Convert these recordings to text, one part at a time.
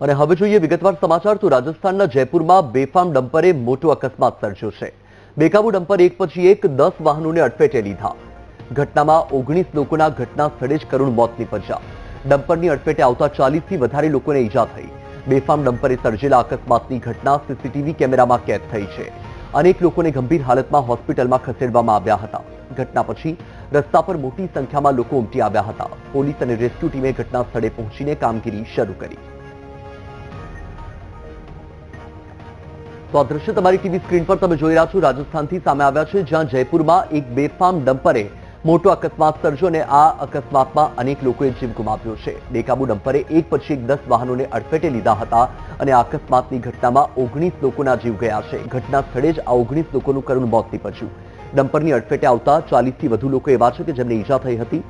અને હવે જોઈએ વિગતવાર સમાચાર તો રાજસ્થાનના જયપુરમાં બેફામ ડમ્પરે મોટો અકસ્માત સર્જ્યો છે. બેકાબુ ડમ્પર એક પછી એક દસ વાહનોને અડફેટે લીધા. ઘટનામાં ઓગણીસ લોકોના ઘટના સ્થળે જ કરુણ મોત નીપજ્યા. ડમ્પરની અડફેટે આવતા ચાલીસથી વધારે લોકોને ઈજા થઈ. બેફામ ડમ્પરે સર્જેલા અકસ્માતની ઘટના સીસીટીવી કેમેરામાં કેદ થઈ છે. અનેક લોકોને ગંભીર હાલતમાં હોસ્પિટલમાં ખસેડવામાં આવ્યા હતા. ઘટના પછી રસ્તા પર મોટી સંખ્યામાં લોકો ઉમટી આવ્યા હતા. પોલીસ અને રેસ્ક્યુ ટીમે ઘટના સ્થળે પહોંચીને કામગીરી શરૂ કરી. તો આ દ્રશ્ય તમારી ટીવી સ્ક્રીન પર તમે જોઈ રહ્યા છો. રાજસ્થાનથી સામે આવ્યા છે, જ્યાં જયપુરમાં એક બેફામ ડમ્પરે મોટો અકસ્માત સર્જ્યો અને આ અકસ્માતમાં અનેક લોકોએ જીવ ગુમાવ્યો છે. બેકાબુ ડમ્પરે એક પછી એક દસ વાહનોને અડફેટે લીધા હતા અને આ અકસ્માતની ઘટનામાં ઓગણીસ લોકોના જીવ ગયા છે. ઘટના સ્થળે જ આ ઓગણીસ લોકોનું કરુણ મોત નીપજ્યું. ડમ્પરની અડફેટે આવતા ચાલીસથી વધુ લોકો એવા છે કે જેમને ઈજા થઈ હતી.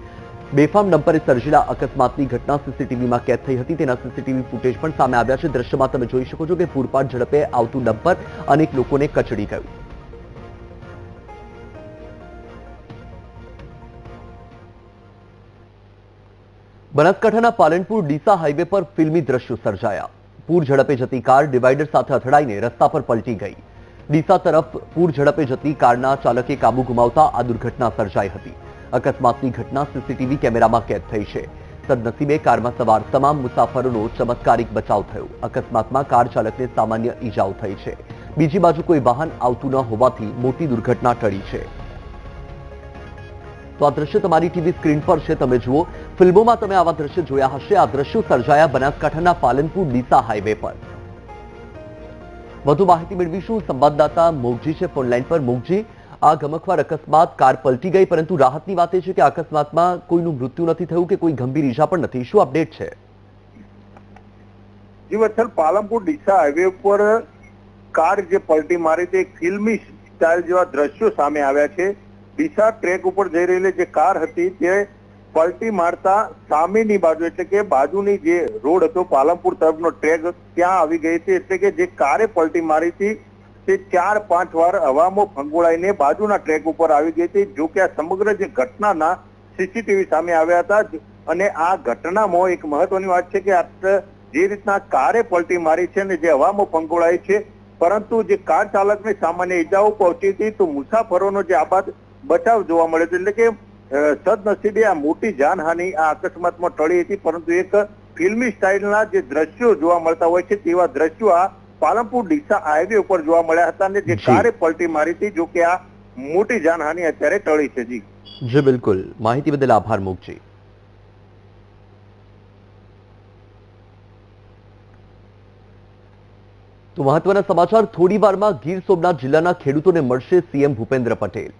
બેફામ ડમ્પરે સર્જેલા અકસ્માતની ઘટના સીસીટીવીમાં કેદ થઈ હતી. તેના સીસીટીવી ફૂટેજ પણ સામે આવ્યા છે. દ્રશ્યમાં તમે જોઈ શકો છો કે પૂરપાટ ઝડપે આવતું ડમ્પર અનેક લોકોને કચડી ગયું. બનાસકાંઠાના પાલનપુર ડીસા હાઈવે પર ફિલ્મી દ્રશ્યો સર્જાયા. પૂર ઝડપે જતી કાર ડિવાઈડર સાથે અથડાઈને રસ્તા પર પલટી ગઈ. ડીસા તરફ પૂર ઝડપે જતી કારના ચાલકે કાબુ ગુમાવતા આ દુર્ઘટના સર્જાઈ હતી. અકસ્માતની ઘટના સીસીટીવી કેમેરામાં કેદ થઈ છે. સદનસીબે કારમાં સવાર તમામ મુસાફરોનો ચમત્કારિક બચાવ થયો. અકસ્માતમાં કાર ચાલકને સામાન્ય ઈજાઓ થઈ છે. બીજી બાજુ કોઈ વાહન આવતું ન હોવાથી મોટી દુર્ઘટના ટળી છે. તો આ દ્રશ્ય તમારી ટીવી સ્ક્રીન પર છે. તમે જુઓ, ફિલ્મોમાં તમે આવા દ્રશ્ય જોયા હશે. આ દ્રશ્યો સર્જાયા બનાસકાંઠાના પાલનપુર ડીસા હાઈવે પર. વધુ માહિતી મેળવીશું. સંવાદદાતા મોગજી છે ફોનલાઈન પર. મોગજી આ ગમખવાર અકસ્માત કાર પલટી ગઈ, પરંતુ રાહતની વાત એ છે કે અકસ્માતમાં કોઈનું મૃત્યુ નથી થયું કે કોઈ ગંભીર ઈજા પણ નથી. શું અપડેટ છે? જી વત્સલ પાલનપુર ડીસા હાઈવે ઉપર કાર જે પલટી મારી તે ફિલ્મી સ્ટાઇલ જેવા દ્રશ્યો સામે આવ્યા છે. ડીસા ટ્રેક ઉપર જઈ રહેલી જે કાર હતી, તે પલટી મારતા સામેની બાજુ, એટલે કે બાજુની જે રોડ હતો, પાલનપુર તરફનો ટ્રેક, ત્યાં આવી ગઈ હતી. એટલે કે જે કારે પલટી મારી હતી તે ચાર પાંચ વાર હવામાં ફંગોળાઈને બાજુના ટ્રેક ઉપર આવી ગઈ હતી, જો કે આ સમગ્ર જે ઘટનાના સીસીટીવી સામે આવ્યા હતા અને આ ઘટનામાં એક મહત્વની વાત છે કે આ જે રીતના કારે પલટી મારી છે અને જે હવામાં ફંગોળાઈ છે, પરંતુ જે કાર ચાલકને સામાન્ય ઈજાઓ પહોંચી હતી, તો મુસાફરોનો જે આબાદ બચાવ જોવા મળ્યો એટલે કે સદનસીબે આ મોટી જાનહાનિ આ અકસ્માતમાં ટળી હતી, પરંતુ એક ફિલ્મી સ્ટાઇલના જે દ્રશ્યો જોવા મળતા હોય છે, તેવા દ્રશ્યો આ પાલનપુર ડીસા હાઈવે ઉપર જોવા મળ્યા હતા અને જે કારે પલટી મારી હતી જો કે આ મોટી જાનહાની અત્યારે ટળી છે જી. જી બિલકુલ. માહિતી બદલ આભાર મોગજી તો મહત્વના સમાચાર થોડી વારમાં ગીર સોમનાથ જિલ્લાના ખેડૂતોને મળશે સીએમ ભૂપેન્દ્ર પટેલ.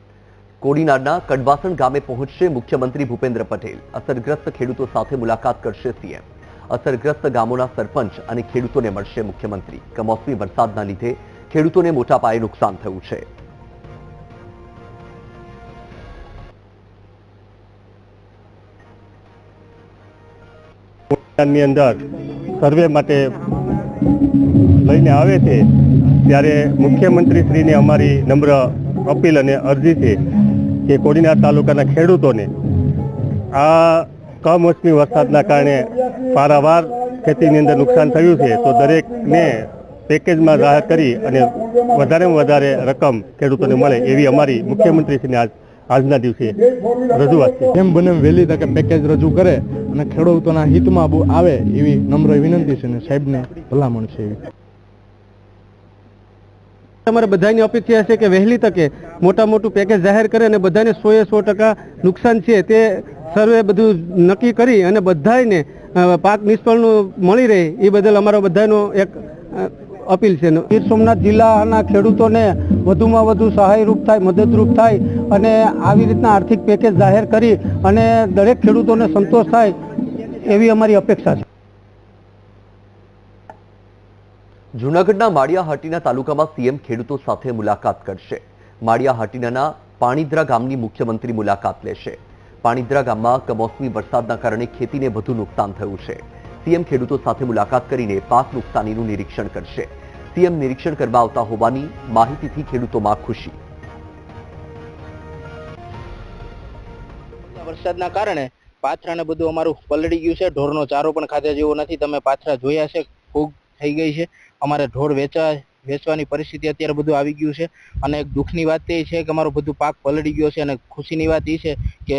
કોડીનારના કડવાસણ ગામે પહોંચશે મુખ્યમંત્રી ભૂપેન્દ્ર પટેલ. અસરગ્રસ્ત ખેડૂતો સાથે મુલાકાત કરશે સીએમ. અસરગ્રસ્ત ગામોના સરપંચ અને ખેડૂતોને મળશે મુખ્યમંત્રી. કમોસમી વરસાદના લીધે ખેડૂતોને મોટા પાયે નુકસાન થયું છે. અંદર સર્વે માટે લઈને આવે છે, ત્યારે મુખ્યમંત્રીશ્રીને અમારી નમ્ર અપીલ અને અરજી છે કે કોડીનાર તાલુકાના ખેડૂતોને આ કમોસમી વરસાદના કારણે પારાવાર ખેતીની અંદર નુકસાન થયું છે, તો દરેકને પેકેજમાં જાહેર કરી અને વધારેમાં વધારે રકમ ખેડૂતોને મળે એવી અમારી મુખ્યમંત્રીશ્રીને આજ, આજના દિવસે રજૂઆત છે. જેમ બને વહેલી તકે પેકેજ રજૂ કરે અને ખેડૂતોના હિતમાં આવે એવી નમ્ર વિનંતી છે અને સાહેબને ભલામણ છે. એવી અમારે બધાની અપેક્ષા છે કે વહેલી તકે મોટા મોટું પેકેજ જાહેર કરે અને બધાને સો એ સો ટકા નુકસાન છે તે સર્વે બધું નક્કી કરી અને બધાને પાક નિષ્ફળનું મળી રહે એ બદલ અમારો બધાનો એક અપીલ છે. ગીર સોમનાથ જિલ્લાના ખેડૂતોને વધુમાં વધુ સહાયરૂપ થાય, મદદરૂપ થાય અને આવી રીતના આર્થિક પેકેજ જાહેર કરી અને દરેક ખેડૂતોને સંતોષ થાય એવી અમારી અપેક્ષા છે. જૂનાગઢના માળિયાહાટીના તાલુકામાં સીએમ ખેડૂતો સાથે મુલાકાત કરશે. માળિયાહાટીના પાણીદ્રા ગામની મુખ્યમંત્રી મુલાકાત લેશે. પાણીદ્રા ગામમાં કમોસમી વરસાદના કારણે ખેતીને વધુ નુકસાન થયું છે. સીએમ ખેડૂતો સાથે મુલાકાત કરીને પાક નુકસાનીનું નિરીક્ષણ કરશે. સીએમ નિરીક્ષણ કરવા આવતા હોવાની માહિતીથી ખેડૂતોમાં ખુશી. વરસાદના કારણે પાથરા ને બધું અમારું પલળી ગયું છે. ઢોરનો ચારો પણ ખાધા જેવો નથી. તમે પાથરા જોયા છે? ફૂગ થઈ ગઈ છે. અમારે ઢોર વેચવા વેચવાની પરિસ્થિતિ અત્યારે બધું આવી ગયું છે. અને એક દુઃખની વાત એ છે કે અમારો બધું પાક પલળી ગયો છે અને ખુશીની વાત એ છે કે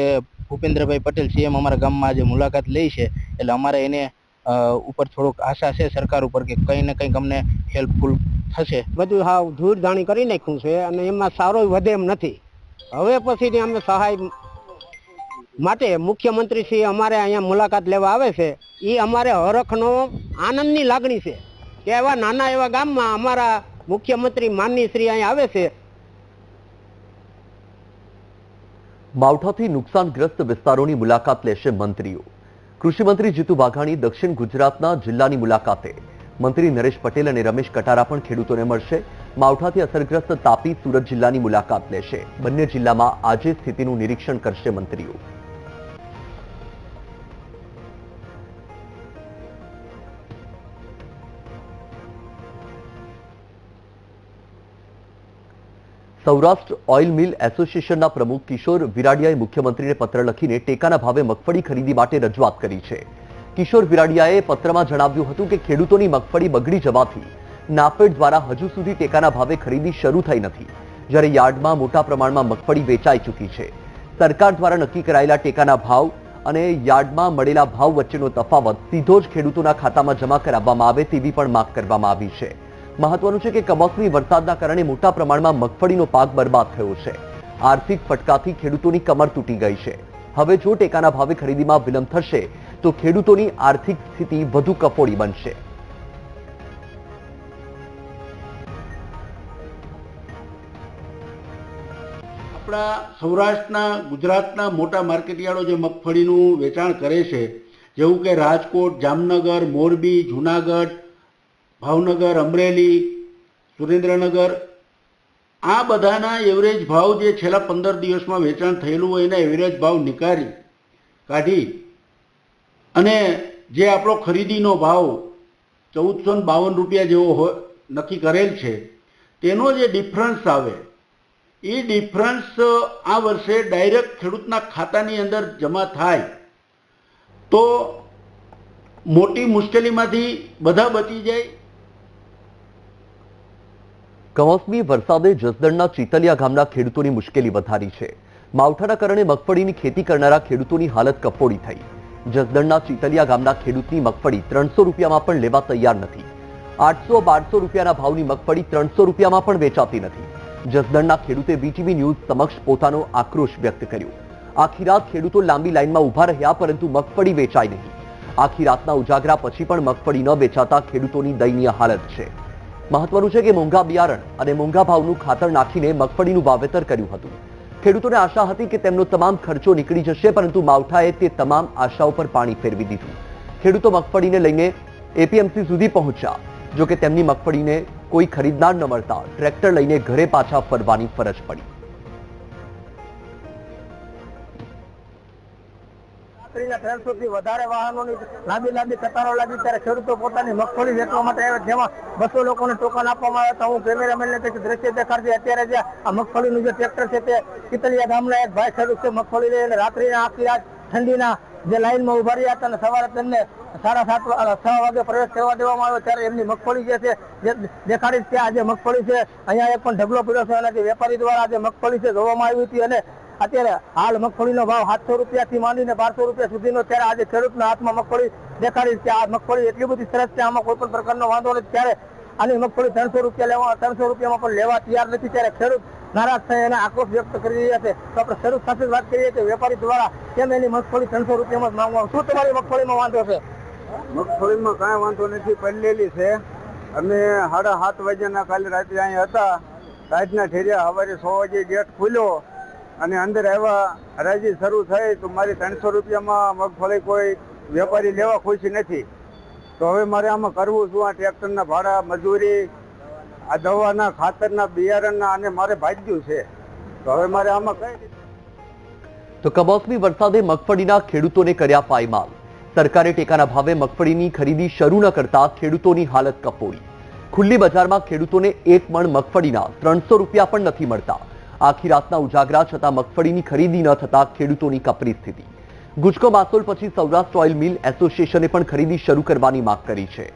ભૂપેન્દ્રભાઈ પટેલ સીએમ અમારા ગામમાં આજે મુલાકાત લે છે. એટલે અમારે એને ઉપર થોડોક આશા છે સરકાર ઉપર કે કંઈ ને કંઈક અમને હેલ્પફુલ થશે. બધું હાવ ધૂળ ધાણી કરી નાખ્યું છે અને એમાં સારો વધે એમ નથી. હવે પછીની અમે સહાય માટે મુખ્યમંત્રી શ્રી અમારે અહીંયા મુલાકાત લેવા આવે છે. એ અમારે હરખનો આનંદની લાગણી છે. કે એવા નાના એવા ગામમાં અમારા મુખ્યમંત્રી માનની શ્રી અહીં આવે છે. માવઠાથી નુકસાનગ્રસ્ત વિસ્તારોની મુલાકાત લેશે મંત્રીઓ. કૃષિ મંત્રી જીતુ વાઘાણી દક્ષિણ ગુજરાતના જિલ્લાની મુલાકાતે. મંત્રી નરેશ પટેલ અને રમેશ કટારા પણ ખેડૂતોને મળશે. માવઠાથી અસરગ્રસ્ત તાપી સુરત જિલ્લાની મુલાકાત લેશે. બંને જિલ્લામાં આજે સ્થિતિનું નિરીક્ષણ કરશે મંત્રીઓ. સૌરાષ્ટ્ર ઓઇલ મિલ એસોસિએશનના પ્રમુખ કિશોર વિરાડિયાએ મુખ્યમંત્રીને પત્ર લખીને ટેકાના ભાવે મગફળી ખરીદી માટે રજૂઆત કરી છે. કિશોર વિરાડિયાએ પત્રમાં જણાવ્યું હતું કે ખેડૂતોની મગફળી બગડી જવાથી નાફેડ દ્વારા હજુ સુધી ટેકાના ભાવે ખરીદી શરૂ થઈ નથી, જ્યારે યાર્ડમાં મોટા પ્રમાણમાં મગફળી વેચાઈ ચૂકી છે. સરકાર દ્વારા નક્કી કરાયેલા ટેકાના ભાવ અને યાર્ડમાં મળેલા ભાવ વચ્ચેનો તફાવત સીધો જ ખેડૂતોના ખાતામાં જમા કરાવવામાં આવે તેવી પણ માંગ કરવામાં આવી છે. મહત્વનું છે કે કમોસમી વરસાદના કારણે મોટા પ્રમાણમાં મગફળીનો પાક બરબાદ થયો છે. આર્થિક ફટકાથી ખેડૂતોની કમર તૂટી ગઈ છે. હવે જો ટેકાના ભાવે ખરીદીમાં વિલંબ થશે, તો ખેડૂતોની આર્થિક સ્થિતિ વધુ કફોડી બનશે. આપણા સૌરાષ્ટ્રના, ગુજરાતના મોટા માર્કેટયાર્ડો જે મગફળીનું વેચાણ કરે છે, જેવું કે રાજકોટ, જામનગર, મોરબી, જુનાગઢ ભાવનગર, અમરેલી, સુરેન્દ્રનગર, આ બધાના એવરેજ ભાવ જે છેલ્લા પંદર દિવસમાં વેચાણ થયેલું હોય એના એવરેજ ભાવ નીકાળી કાઢી. અને જે આપણો ખરીદીનો ભાવ ચૌદસો ને બાવન રૂપિયા જેવો હોય નક્કી કરેલ છે, તેનો જે ડિફરન્સ આવે, એ ડિફરન્સ આ વર્ષે ડાયરેક્ટ ખેડૂતના ખાતાની અંદર જમા થાય. તો મોટી મુશ્કેલીમાંથી બધા બચી જાય કમોસમી વરસાદે જસદણના ચીતલિયા ગામના ખેડૂતોની મુશ્કેલી વધારી છે. માવઠાના કારણે મગફળીની ખેતી કરનારા ખેડૂતોની હાલત કફોડી થઈ. જસદણના ચીતલિયા ગામના ખેડૂતની મગફળી ત્રણસો રૂપિયામાં પણ લેવા તૈયાર નથી. આઠસો બારસો રૂપિયાના ભાવની મગફળી ત્રણસો રૂપિયામાં પણ વેચાતી નથી. જસદણના ખેડૂતે વીટીવી ન્યૂઝ સમક્ષ પોતાનો આક્રોશ વ્યક્ત કર્યો. આખી રાત ખેડૂતો લાંબી લાઇનમાં ઊભા રહ્યા પરંતુ મગફળી વેચાઈ નહીં. આખી રાતના ઉજાગરા પછી પણ મગફળી ન વેચાતા ખેડૂતોની દયનીય હાલત છે. મહત્વનું છે કે મોંઘા બિયારણ અને મોંઘા ભાવનું ખાતર નાખીને મગફળીનું વાવેતર કર્યું હતું. ખેડૂતોને આશા હતી કે તેમનો તમામ ખર્ચો નીકળી જશે, પરંતુ માવઠાએ તે તમામ આશાઓ પર પાણી ફેરવી દીધું. ખેડૂતો મગફળીને લઈને એપીએમસી સુધી પહોંચ્યા જો કે તેમની મગફળીને કોઈ ખરીદનાર ન મળતા ટ્રેક્ટર લઈને ઘરે પાછા ફરવાની ફરજ પડી. ત્રણસો થી વધારે વાહનોની લાંબી લાંબી કતારો લાગી ત્યારે ખેડૂતો પોતાની મગફળી વેચવા માટે આવ્યા જેમાં બસો લોકોને ટોકન આપવામાં આવ્યા હતા હું કેમેરામેનને પછી દ્રશ્ય દેખાડતી અત્યારે જે આ મગફળીનું જે ટ્રેક્ટર છે તે કિતલિયા ગામના એક ભાઈ ખેડૂત છે, મગફળી લઈને રાત્રિના આખી રાત ઠંડીના જે લાઈનમાં ઊભા રહ્યા હતા અને સવારે તેમને સાડા સાત છ વાગે પ્રવેશ કરવા દેવામાં આવ્યો ત્યારે એમની મગફળી જે છે, જે દેખાડી ત્યાં આજે મગફળી છે. અહીંયા એક પણ ઢગલો પીડ્યો છે અને વેપારી દ્વારા આજે મગફળી છે જોવામાં આવી હતી અને અત્યારે હાલ મગફળીનો ભાવ સાતસો રૂપિયાથી માંડીને બારસો રૂપિયા સુધીનો ત્યારે આજે ખેડૂતના હાથમાં મગફળી દેખાડી છે. આ મગફળી એટલી બધી સરસ છે, આમાં કોઈ પણ પ્રકારનો વાંધો નથી. ત્યારે આની મગફળી ત્રણસો રૂપિયા લેવા ત્રણસો રૂપિયામાં પણ લેવા તૈયાર નથી. ત્યારે ખેડૂત નારાજ થઈ અને આક્રોશ વ્યક્ત કરી રહ્યા છે. તો આપણે ખેડૂત સાથે વાત કરીએ કે વેપારી દ્વારા કેમ એની મગફળી ત્રણસો રૂપિયામાં જ માંગવા શું તમારી મગફળીમાં વાંધો છે? મગફળીમાં કાંઈ વાંધો નથી. પડલેલી છે. અમે સાડા સાત વાગ્યાના કાલે રાત્રે અહીંયા હતા. રાતના ઠેરિયા સવારે સો વાગે ગેટ ખુલ્યો અને અંદર આવ્યા. હરાજી શરૂ થઈ તો મારી ત્રણસો રૂપિયામાં મગફળી કોઈ વેપારી લેવા ખુશી નથી. તો હવે મારે આમાં કરવું શું આ ટ્રેક્ટરના ભાડા, મજૂરી, આ દવાના ખાતરના, બિયારણના, અને મારે ભાગ્યું છે. તો હવે મારે આમાં કઈ તો કમોસમી વરસાદે મગફળીના ખેડૂતોને કર્યા પાયમાલ. સરકારે ટેકાના ભાવે મગફળીની ખરીદી શરૂ ન કરતા ખેડૂતોની હાલત કફોડી. ખુલ્લી બજારમાં ખેડૂતોને એક મણ મગફળીના ત્રણસો રૂપિયા પણ નથી મળતા. આખી રાતના ઉજાગરા છતાં મગફળીની ખરીદી ન થતા ખેડૂતોની કપરી સ્થિતિ. ગુજકો બાસોલ પછી સૌરાષ્ટ્ર ઓઇલ મિલ એસોસિએશને પણ ખરીદી શરૂ કરવાની માંગ કરી છે.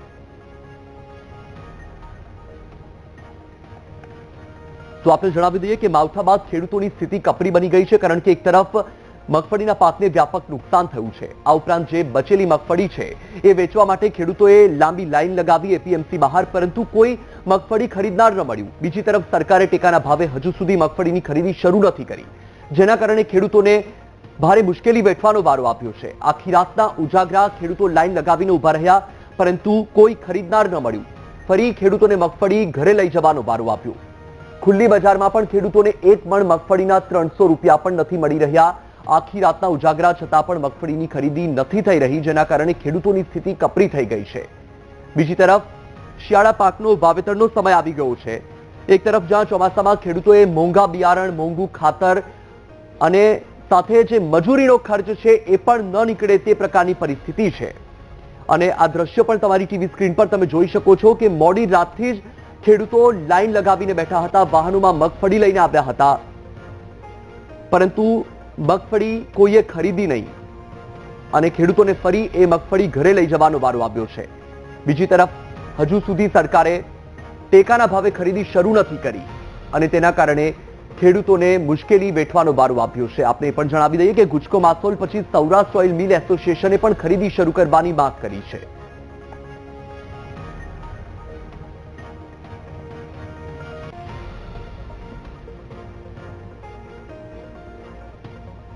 તો આપણે જણાવી દઈએ કે માવઠા બાદ ખેડૂતોની સ્થિતિ કપરી બની ગઈ છે કારણ કે એક તરફ મગફળીના પાકને વ્યાપક નુકસાન થયું છે. આ ઉપરાંત જે બચેલી મગફળી છે એ વેચવા માટે ખેડૂતોએ લાંબી લાઈન લગાવી એપીએમસી બહાર, પરંતુ કોઈ મગફળી ખરીદનાર ન મળ્યું. બીજી તરફ સરકારે ટેકાના ભાવે હજુ સુધી મગફળીની ખરીદી શરૂ નથી કરી. જેના કારણે ખેડૂતોને ભારે મુશ્કેલી વેઠવાનો વારો આપ્યો છે. આખી રાતના ઉજાગરા ખેડૂતો લાઈન લગાવીને ઊભા રહ્યા, પરંતુ કોઈ ખરીદનાર ન મળ્યું. ફરી ખેડૂતોને મગફળી ઘરે લઈ જવાનો વારો આપ્યો ખુલ્લી બજારમાં પણ ખેડૂતોને એક મણ મગફળીના ત્રણસો રૂપિયા પણ નથી મળી રહ્યા. આખી રાતના ઉજાગરા છતાં પણ મગફળીની ખરીદી નથી થઈ રહી, જેના કારણે ખેડૂતોની સ્થિતિ કપરી થઈ ગઈ છે. બીજી તરફ, શિયાળા પાકનો વાવેતરનો સમય આવી ગયો છે. એક તરફ જ્યાં ચોમાસામાં ખેડૂતોએ મોંઘા બિયારણ, મોંઘું ખાતર અને સાથે જે મજૂરીનો ખર્ચ છે એ પણ ન નીકળે તે પ્રકારની પરિસ્થિતિ છે. અને આ દ્રશ્ય પણ તમારી ટીવી સ્ક્રીન પર તમે જોઈ શકો છો કે મોડી રાતથી જ ખેડૂતો લાઈન લગાવીને બેઠા હતા, વાહનોમાં મગફળી લઈને આવ્યા હતા. પરંતુ મગફળી કોઈએ ખરીદી નહીં. અને ખેડૂતોને ફરી એ મગફળી ઘરે લઈ જવાનો વારો આવ્યો છે. બીજી તરફ, હજુ સુધી સરકારે ટેકાના ભાવે ખરીદી શરૂ નથી કરી. અને તેના કારણે ખેડૂતોને મુશ્કેલી વેઠવાનો બારો આપ્યો છે. આપણે પણ જણાવી દઈએ કે ગુજકો માસોલ પછી સૌરાષ્ટ્ર ઓઇલ મિલ એસોસિએશને પણ ખરીદી શરૂ કરવાની માંગ કરી છે.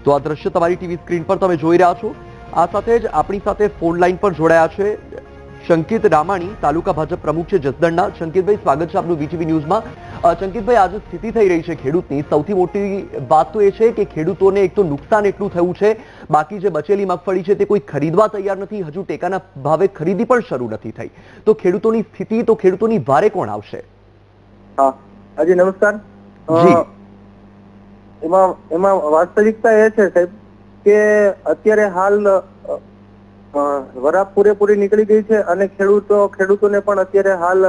તો આ દ્રશ્ય તમારી ટીવી સ્ક્રીન પર તમે જોઈ રહ્યા છો. આ સાથે જ આપણી સાથે ફોન લાઈન પર જોડાયા છે શંકિત રામાણી, તાલુકા ભાજપ પ્રમુખ છે જસદણના. શંકિતભાઈ, સ્વાગત છે આપનું વીટીવી ન્યૂઝમાં. અ, શંકિતભાઈ આજે સ્થિતિ થઈ રહી છે ખેડૂતની. સૌથી મોટી વાત તો એ છે કે ખેડૂતોને એક તો નુકસાન એટલું થયું છે બાકી જે બચેલી મગફળી છે તે કોઈ ખરીદવા તૈયાર નથી. હજુ ટેકાના ભાવે ખરીદી પણ શરૂ નથી થઈ. તો ખેડૂતોની સ્થિતિ તો ખેડૂતોની ભારે કોણ આવશે? હા હાજી નમસ્કાર. એમાં એમાં વાસ્તવિકતા એ છે સાહેબ કે અત્યારે હાલ વરાપ પૂરેપૂરી નીકળી ગઈ છે અને ખેડૂતો ખેડૂતોને પણ અત્યારે હાલ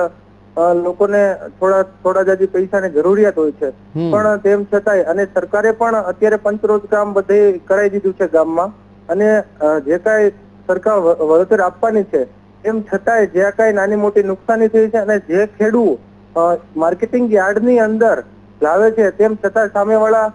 લોકોને થોડા થોડા જાજી પૈસાની જરૂરિયાત હોય છે. પણ તેમ છતાંય અને સરકારે પણ અત્યારે પંચરોજ કામ બધે કરાવી દીધું છે ગામમાં. અને જે કાંઈ સરકાર વળતર આપવાની છે એમ છતાંય જે કાંઈ નાની મોટી નુકસાની થઈ છે અને જે ખેડૂત અ, માર્કેટિંગ યાર્ડની અંદર લાવે છે તેમ છતાં સામેવાળા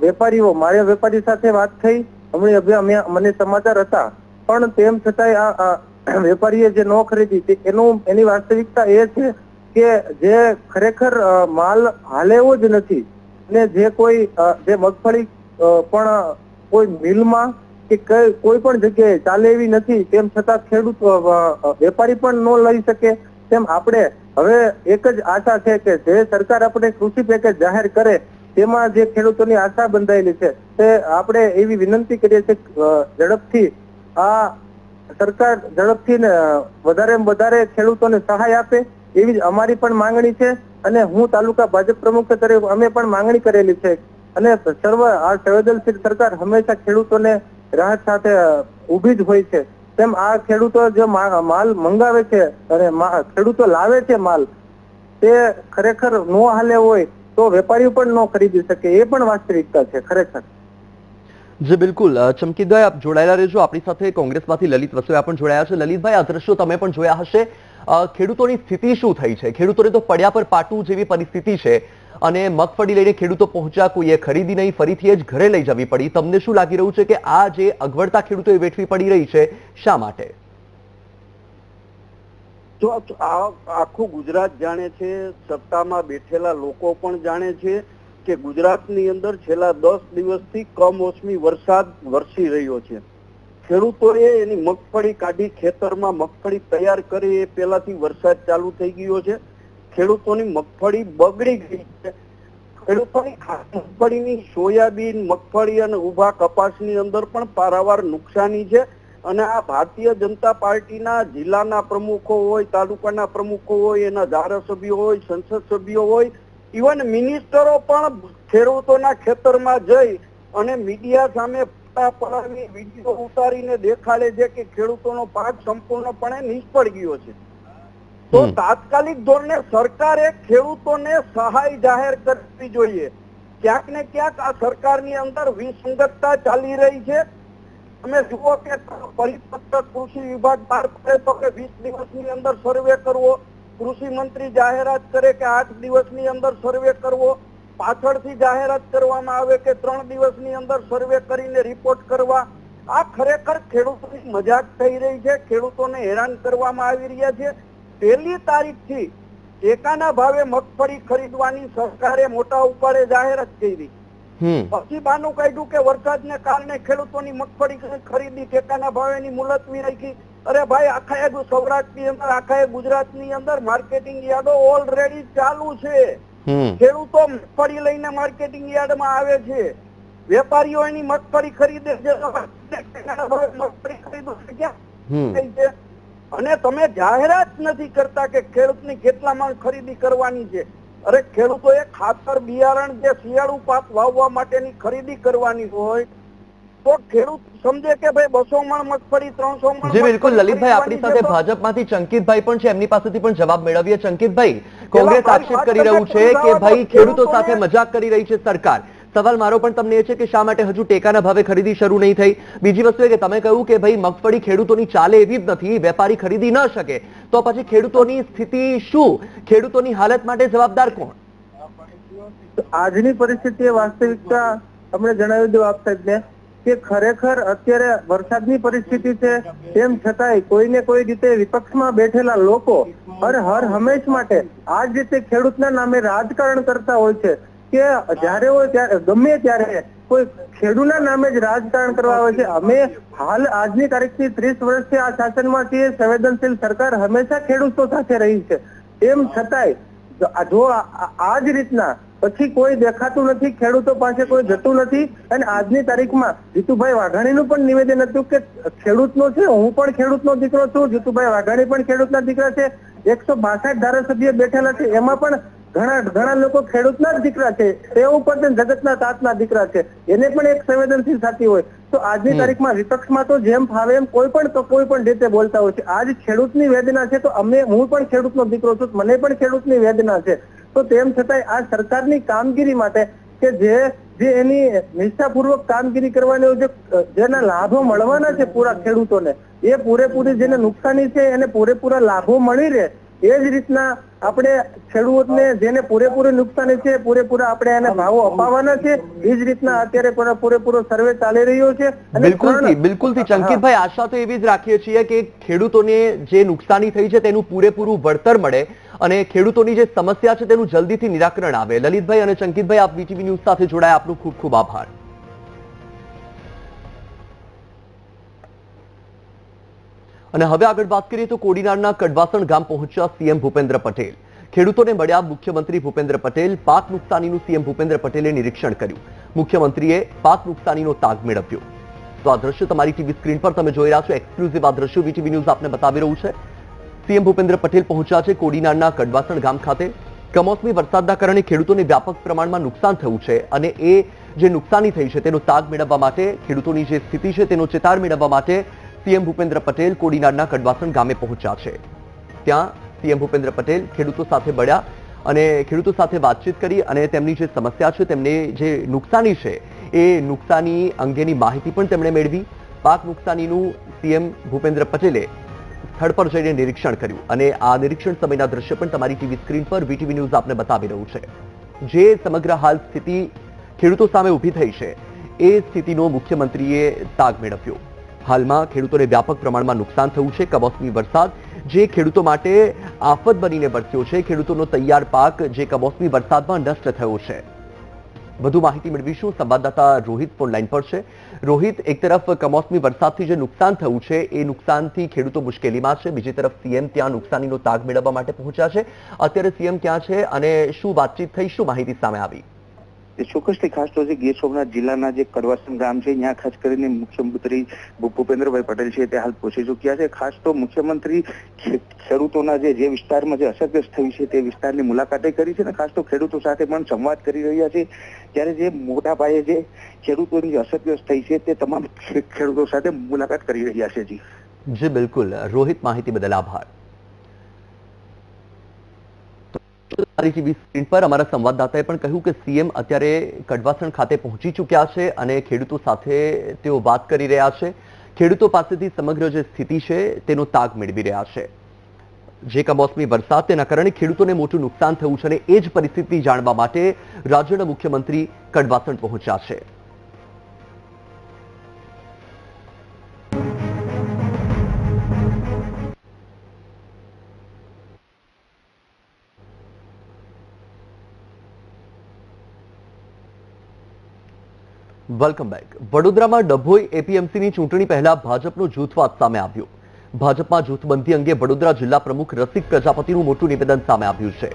વેપારીઓ મારે વેપારી સાથે વાત થઈ હમણાં મને સમાચાર હતા. પણ તેમ છતાંય આ આ વેપારીએ જે ન ખરીદી એનું એની વાસ્તવિકતા એ છે કે જે ખરેખર માલ હાલે એવો જ નથી ને જે કોઈ જે મગફળી પણ કોઈ મિલમાં કે કોઈ પણ જગ્યાએ ચાલે એવી નથી, તેમ છતાં ખેડૂત વેપારી પણ ન લઈ શકે, તેમ આપણે હવે એક જ આશા છે કે જે સરકાર આપણે કૃષિ પેકેજ જાહેર કરે, તેમાં જે ખેડૂતોની આશા બંધાયેલી છે, તે આપણે એવી વિનંતી કરીએ છીએ ઝડપથી આ સરકાર ઝડપથી વધારે વધારે ખેડૂતોને સહાય આપે એવી જ અમારી પણ માંગણી છે અને હું તાલુકા ભાજપ પ્રમુખ તરીકે અમે પણ માંગણી કરેલી છે. અને સર્વ આ સંવેદનશીલ સરકાર હંમેશા ખેડૂતોને રાહત સાથે ઊભી જ હોય છે. તેમ આ ખેડૂતો જે માલ મંગાવે છે અને ખેડૂતો લાવે છે માલ તે ખરેખર નો હાલે હોય તો વેપારીઓ પણ ન ખરીદી શકે એ પણ વાસ્તવિકતા છે ખરેખર. જી બિલકુલ. અ, ચમકીભાઈ આપ જોડાયેલા રહેજો. આપણી સાથે કોંગ્રેસમાંથી લલિત વસોયા પણ જોડાયા છે. લલિતભાઈ આ દ્રશ્યો તમે પણ જોયા હશે. ખેડૂતોની સ્થિતિ શું થઈ છે? ખેડૂતોને તો પડ્યા પર પાટું જેવી પરિસ્થિતિ છે અને મગફળી લઈને ખેડૂતો પહોંચ્યા, કોઈએ ખરીદી નહીં, ફરીથી જ ઘરે લઈ જવી પડી. તમને શું લાગી રહ્યું છે કે આ જે અગવડતા ખેડૂતોએ વેઠવી પડી રહી છે, શા માટે? તો આખું ગુજરાત જાણે છે, સત્તામાં બેઠેલા લોકો પણ જાણે છે કે ગુજરાતની અંદર છેલ્લા દસ દિવસથી કમોસમી વરસાદ વરસી રહ્યો છે. ખેડૂતોએ એની મગફળી કાઢી, ખેતરમાં મગફળી તૈયાર કરી, એ પહેલાથી વરસાદ ચાલુ થઈ ગયો છે. ખેડૂતોની મગફળી બગડી ગઈ છે. ખેડૂતોની મગફળીની સોયાબીન, મગફળી અને ઊભા કપાસની અંદર પણ પારાવાર નુકસાની છે અને આ ભારતીય જનતા પાર્ટીના જિલ્લાના પ્રમુખો હોય, તાલુકાના પ્રમુખો હોય, એના ધારાસભ્યો હોય, સંસદ સભ્યો હોય, ઇવન મિનિસ્ટરો પણ ખેડૂતોના ખેતરમાં જઈ અને મીડિયા સામે પડાવી વીડિયો ઉતારીને દેખાડે છે કે ખેડૂતોનો પાક સંપૂર્ણપણે નિષ્ફળ ગયો છે. તો તાત્કાલિક ધોરણે સરકારે ખેડૂતોને સહાય જાહેર કરવી જોઈએ. ક્યાંક ને ક્યાંક આ સરકારની અંદર વિસંગતતા ચાલી રહી છે. તમે જુઓ કે પરિપત્ર કૃષિ વિભાગ બહાર પડે તો કે વીસ દિવસની અંદર સર્વે કરવો. કૃષિ મંત્રી જાહેરાત કરે કે આઠ દિવસની અંદર સર્વે કરવો. પાછળથી જાહેરાત કરવામાં આવે કે ત્રણ દિવસની અંદર સર્વે કરીને રિપોર્ટ કરવા. આ ખરેખર ખેડૂતોની મજાક થઈ રહી છે. ખેડૂતોને હેરાન કરવામાં આવી રહ્યા છે. પહેલી તારીખથી ટેકાના ભાવે મગફળી ખરીદવાની સરકારે મોટા ઉપાડે જાહેરાત કરી. પછી બાનું કાઢ્યું કે વરસાદને કારણે ખેડૂતોની મગફળી ખરીદી ટેકાના ભાવેની મુલતવી રાખી. અરે ભાઈ આખા એ સૌરાષ્ટ્રની અંદર આખા એ ગુજરાતની અંદર માર્કેટિંગ યાર્ડો ઓલરેડી ચાલુ છે. ખેડૂતો મગફળી લઈને માર્કેટિંગ યાર્ડમાં આવે છે. વેપારીઓ એની મગફળી ખરીદે છે. મગફળી ખરીદો ક્યાં છે. અને તમે જાહેરાત નથી કરતા કે ખેડૂતની કેટલા માં ખરીદી કરવાની છે. અરે ખેડૂતોએ ખાતર બિયારણ જે શિયાળુ પાક વાવવા માટેની ખરીદી કરવાની હોય તો ખેડૂત સમજે કે ભાઈ બસો મણ મગફળી ત્રણસો મણ જી બિલકુલ લલિતભાઈ આપણી સાથે ખરીદવાની છે તો ભાજપમાંથી ચંકિતભાઈ પણ છે એમની પાસેથી પણ જવાબ મેળવીએ. ચંકિતભાઈ કોંગ્રેસ આક્ષેપ કરી રહ્યું છે કે ભાઈ ખેડૂતો સાથે મજાક કરી રહી છે સરકાર. સવાલ મારો પણ તમને એ છે કે શા માટે હજુ ટેકાના ભાવે ખરીદી શરૂ નહીં થઈ? બીજી વસ્તુ એ કે તમે કહ્યું કે ભાઈ મગફળી ખેડૂતોની ચાલે એવી જ નથી વેપારી ખરીદી ન શકે. તો પછી ખેડૂતોની સ્થિતિ શું? ખેડૂતોની હાલત માટે જવાબદાર કોણ? આજની પરિસ્થિતિ વાસ્તવિકતા અમને જણાવી દઉં આપ સાહેબને. કે ખરેખર અત્યારે વરસાદની પરિસ્થિતિ છે, તેમ છતાંય કોઈને કોઈ રીતે વિપક્ષમાં બેઠેલા લોકો હર હર હંમેશ માટે આ જ રીતે ખેડૂતના નામે રાજકારણ કરતા હોય છે કે જ્યારે હોય ત્યારે, ગમે ત્યારે કોઈ ખેડૂતના નામે જ રાજકારણ કરવા આવે છે. અમે હાલ આજની તારીખથી ત્રીસ વર્ષથી આ શાસનમાં છીએ સંવેદનશીલ સરકાર હંમેશા ખેડૂતો સાથે રહી છે. તેમ છતાંય જો આ જ રીતના પછી કોઈ દેખાતું નથી ખેડૂતો પાસે કોઈ જતું નથી. અને આજની તારીખમાં જીતુભાઈ વાઘાણીનું પણ નિવેદન હતું કે ખેડૂતનો છે હું પણ ખેડૂતનો દીકરો છું જીતુભાઈ વાઘાણી પણ ખેડૂતના દીકરા છે. એકસો બાસઠ ધારાસભ્ય બેઠેલા છે એમાં પણ ઘણા ઘણા લોકો ખેડૂતના જ દીકરા છે. તે ઉપર જગતના તાતના દીકરા છે. એને પણ એક સંવેદનશીલ સાથી હોય. તો આજની તારીખમાં વિપક્ષમાં તો જેમ ફાવે એમ કોઈ પણ તો કોઈ પણ રીતે બોલતા હોય છે. આજ ખેડૂતની વેદના છે તો અમે હું પણ ખેડૂતનો દીકરો છું મને પણ ખેડૂતની વેદના છે. તો તેમ છતાંય આ સરકારની કામગીરી માટે કે જે જે એની નિષ્ઠાપૂર્વક કામગીરી કરવાની જે જેના લાભો મળવાના છે પૂરા ખેડૂતોને એ પૂરેપૂરી જેને નુકસાની છે એને પૂરેપૂરા લાભો મળી રહે એ જ રીતના આપણે ખેડૂતને જેને પૂરેપૂરી નુકસાની છે પૂરેપૂરા આપણે એને ભાવો અપાવવાના છે એ જ રીતના અત્યારે પૂરા- પૂરેપૂરો સર્વે ચાલી રહ્યો છે. બિલકુલથી બિલકુલથી ચંકિતભાઈ આશા તો એવી જ રાખીએ છીએ કે ખેડૂતોને જે નુકસાની થઈ છે તેનું પૂરેપૂરું વળતર મળે. અને ખેડૂતોની જે સમસ્યા છે તેનું જલ્દીથી નિરાકરણ આવે. લલિતભાઈ અને ચંકિતભાઈ, આપ વીટીવી ન્યૂઝ સાથે જોડાયા. આપનો ખૂબ ખૂબ આભાર. અને હવે આગળ વાત કરીએ તો કોડીનારના કડવાસણ ગામ પહોંચ્યા સીએમ ભૂપેન્દ્ર પટેલ. ખેડૂતોને મળ્યા મુખ્યમંત્રી ભૂપેન્દ્ર પટેલ. પાક નુકસાનીનું સીએમ ભૂપેન્દ્ર પટેલે નિરીક્ષણ કર્યું. મુખ્યમંત્રીએ પાક નુકસાનીનો તાગ મેળવ્યો. તો આ દ્રશ્ય તમારી ટીવી સ્ક્રીન પર તમે જોઈ રહ્યા છો. એક્સક્લુઝિવ આ દ્રશ્યો વીટીવી ન્યૂઝ આપને બતાવી રહ્યું છે. સીએમ ભૂપેન્દ્ર પટેલ પહોંચ્યા છે કોડીનારના કડવાસણ ગામ ખાતે. કમોસમી વરસાદના કારણે ખેડૂતોને વ્યાપક પ્રમાણમાં નુકસાન થયું છે અને એ જે નુકસાની થઈ છે તેનો તાગ મેળવવા માટે, ખેડૂતોની જે સ્થિતિ છે તેનો ચેતાર મેળવવા માટે સીએમ ભૂપેન્દ્ર પટેલ કોડીનારના કડવાસણ ગામે પહોંચ્યા છે. ત્યાં સીએમ ભૂપેન્દ્ર પટેલ ખેડૂતો સાથે મળ્યા અને ખેડૂતો સાથે વાતચીત કરી અને તેમની જે સમસ્યા છે, તેમને જે નુકસાની છે, એ નુકસાની અંગેની માહિતી પણ તેમણે મેળવી. પાક નુકસાનીનું સીએમ ભૂપેન્દ્ર પટેલે સ્થળ પર જઈને નિરીક્ષણ કર્યું અને આ નિરીક્ષણ સમયના દ્રશ્ય પણ તમારી ટીવી સ્ક્રીન પર વીટીવી ન્યૂઝ આપને બતાવી રહ્યું છે. જે સમગ્ર હાલ સ્થિતિ ખેડૂતો સામે ઊભી થઈ છે, એ સ્થિતિનો મુખ્યમંત્રીએ તાગ મેળવ્યો. હાલમાં ખેડૂતોને વ્યાપક પ્રમાણમાં નુકસાન થયું છે, કમોસમી વરસાદ જે ખેડૂતો માટે આફત બનીને વરસ્યો છે. ખેડૂતોનો તૈયાર પાક જે કમોસમી વરસાદમાં નષ્ટ થયો છે. વધુ માહિતી મેળવીશું. સંવાદદાતા રોહિત ફોન લાઈન પર છે. રોહિત, એક તરફ કમોસમી વરસાદથી જે નુકસાન થયું છે, એ નુકસાનથી ખેડૂતો મુશ્કેલીમાં છે. બીજી તરફ સીએમ ત્યાં નુકસાનીનો તાગ મેળવવા માટે પહોંચ્યા છે. અત્યારે સીએમ ક્યાં છે અને શું વાતચીત થઈ, શું માહિતી સામે આવી? ચોક્કસથી ખાસ તો જે ગીર સોમનાથ જિલ્લાના જે કડવાસન ગામ છે, ત્યાં ખાસ કરીને મુખ્યમંત્રી ભૂપેન્દ્રભાઈ પટેલ છે, તે હાલ પહોંચી ચૂક્યા છે. ખાસ તો મુખ્યમંત્રી ખેડૂતોના જે વિસ્તારમાં જે અસરગ્રસ્ત થયું છે, તે વિસ્તારની મુલાકાતે કરી છે અને ખાસ તો ખેડૂતો સાથે પણ સંવાદ કરી રહ્યા છે. ત્યારે જે મોટા પાયે જે ખેડૂતોની અસરગ્રસ્ત થઈ છે, તે તમામ ખેડૂતો સાથે મુલાકાત કરી રહ્યા છે. જી. જી, બિલકુલ. રોહિત માહિતી બદલ આભાર. પર અમારા સંવાદદાતાએ પણ કહ્યું કે સીએમ અત્યારે કડવાસણ ખાતે પહોંચી ચૂક્યા છે અને ખેડૂતો સાથે તેઓ વાત કરી રહ્યા છે. ખેડૂતો પાસેથી સમગ્ર જે સ્થિતિ છે તેનો તાગ મેળવી રહ્યા છે. જે કમોસમી વરસાદ તેના કારણે ખેડૂતોને મોટું નુકસાન થયું છે અને એ જ પરિસ્થિતિ જાણવા માટે રાજ્યના મુખ્યમંત્રી કડવાસણ પહોંચ્યા છે. વેલકમ બેક વડોદરામાં ડભોઈ એપીએમસીની ચૂંટણી પહેલા ભાજપનો જૂથવાદ સામે આવ્યો. ભાજપમાં જૂથબંધી અંગે વડોદરા જિલ્લા પ્રમુખ રસિક પ્રજાપતિનું મોટું નિવેદન સામે આવ્યું છે.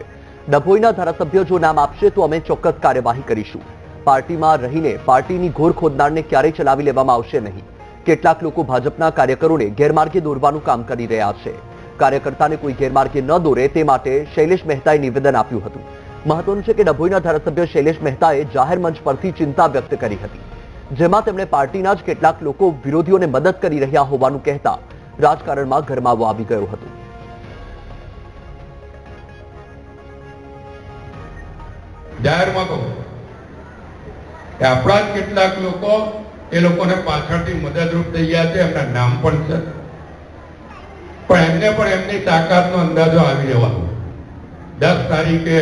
ડભોઈના ધારાસભ્ય જો નામ આપશે તો અમે ચોક્કસ કાર્યવાહી કરીશું. પાર્ટીમાં રહીને પાર્ટીની ઘોર ખોદનારને ક્યારેય ચલાવી લેવામાં આવશે નહીં. કેટલાક લોકો ભાજપના કાર્યકરોને ગેરમાર્ગે દોરવાનું કામ કરી રહ્યા છે. કાર્યકર્તાને કોઈ ગેરમાર્ગે ન દોરે તે માટે શૈલેષ મહેતાએ નિવેદન આપ્યું હતું. મહત્વનું છે કે ડભોઈના ધારાસભ્ય શૈલેષ મહેતાએ જાહેર મંચ પરથી ચિંતા વ્યક્ત કરી હતી. જેમાં તેમણે પાર્ટીના જ કેટલાક લોકો વિરોધીઓને મદદ કરી રહ્યા હોવાનું કહેતા રાજકારણમાં ગરમાવો આવી ગયો હતો. જાહેરમાં કહું કે આપણા જ કેટલાક લોકો એ લોકોને પાછળથી મદદરૂપ થઈ ગયા છે, એમના નામ પણ છે. પણ એમને પણ એમની તાકાતનો અંદાજો આવી જવાનો દસ તારીખે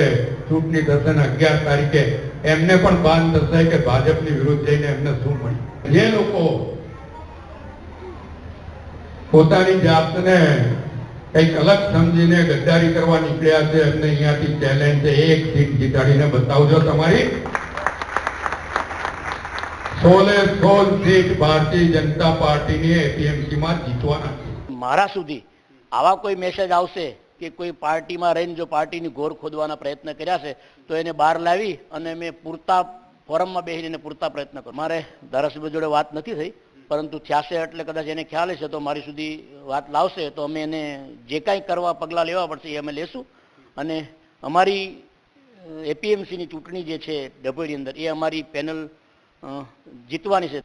ચૂંટણી થશે ને અગિયાર તારીખે એમને પણ ભાન થશે કે ભાજપની વિરુદ્ધ જઈને એમને શું મળ્યું જે લોકો પોતાની જાતને કંઈક અલગ સમજીને ગદ્દારી કરવા નીકળ્યા છે, એમને અહીંયાથી ચેલેન્જ છે. એક સીટ જીતાડીને બતાવજો તમારી. સોલે સોળ સીટ ભારતીય જનતા પાર્ટીની એપીએમસી માં જીતવાના છે. મારા સુધી આવા કોઈ મેસેજ આવશે કે કોઈ પાર્ટીમાં રહીને જો પાર્ટીની ઘોર ખોદવાના પ્રયત્ન કર્યા છે, તો એને બહાર લાવી અને મેં પૂરતા ફોરમમાં બેસીને એને પૂરતા પ્રયત્ન કરું મારે ધારાસભ્ય જોડે વાત નથી થઈ, પરંતુ થયાશે એટલે કદાચ એને ખ્યાલ હશે તો મારી સુધી વાત લાવશે, તો અમે એને જે કાંઈ કરવા પગલાં લેવા પડશે એ અમે લેશું. અને અમારી એપીએમસીની ચૂંટણી જે છે ડભોઈની અંદર, એ અમારી પેનલ જીતવાની છે.